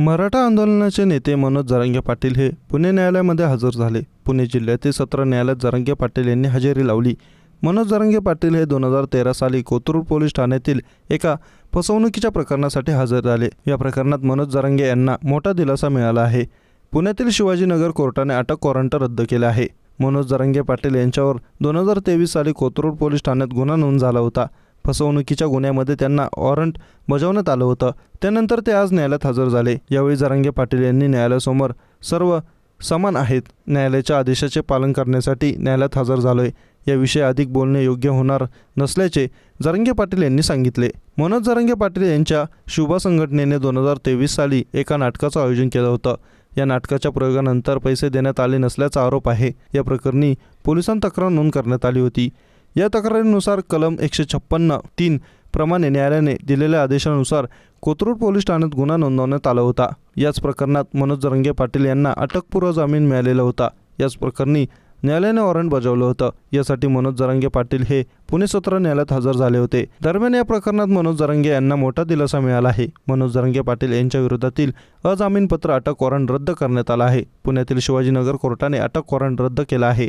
मराठा आंदोलनाचे नेते मनोज जरांगे पाटील हे पुणे न्यायालयामध्ये हजर झाले. पुणे जिल्ह्यातील सत्र न्यायालयात जरांगे पाटील यांनी हजेरी लावली. मनोज जरांगे पाटील हे दोन हजार तेरा साली कोथरूड पोलीस ठाण्यातील एका फसवणुकीच्या प्रकरणासाठी हजर झाले. या प्रकरणात मनोज जरांगे यांना मोठा दिलासा मिळाला आहे. पुण्यातील शिवाजीनगर कोर्टाने अटक वॉरंट रद्द केले आहे. मनोज जरांगे पाटील यांच्यावर दोन हजार तेवीस साली कोथरूड पोलीस ठाण्यात गुन्हा नोंद झाला होता. फसवणुकीच्या गुन्ह्यामध्ये त्यांना वॉरंट बजावण्यात आलं होतं. त्यानंतर ते आज न्यायालयात हजर झाले. यावेळी जरांगे पाटील यांनी न्यायालयासमोर सर्व समान आहेत. न्यायालयाच्या आदेशाचे पालन करण्यासाठी न्यायालयात हजर झालोय. याविषयी अधिक बोलणे योग्य होणार नसल्याचे जरंगे पाटील यांनी सांगितले. मनोज जरंगे पाटील यांच्या शुभा संघटनेने दोन हजार तेवीस साली एका नाटकाचं आयोजन केलं होतं. या नाटकाच्या प्रयोगानंतर पैसे देण्यात आले नसल्याचा आरोप आहे. या प्रकरणी पोलिसांत तक्रार नोंद करण्यात आली होती. या तक्रारीनुसार कलम एकशे छप्पन्न तीन प्रमाणे न्यायालयाने दिलेल्या आदेशानुसार कोथरूड पोलीस ठाण्यात गुन्हा नोंदवण्यात आला होता. याच प्रकरणात मनोज जरंगे पाटील यांना अटकपूर्व जामीन मिळालेला होता. याच प्रकरणी न्यायालयाने वॉरंट बजावलं होतं. यासाठी मनोज जरांगे पाटील हे पुणे सत्र न्यायालयात हजर झाले होते. दरम्यान या प्रकरणात मनोज जरांगे यांना मोठा दिलासा मिळाला आहे. मनोज जरांगे पाटील यांच्या विरोधातील अजामीनपत्र अटक वॉरंट रद्द करण्यात आला आहे. पुण्यातील शिवाजीनगर कोर्टाने अटक वॉरंट रद्द केला आहे.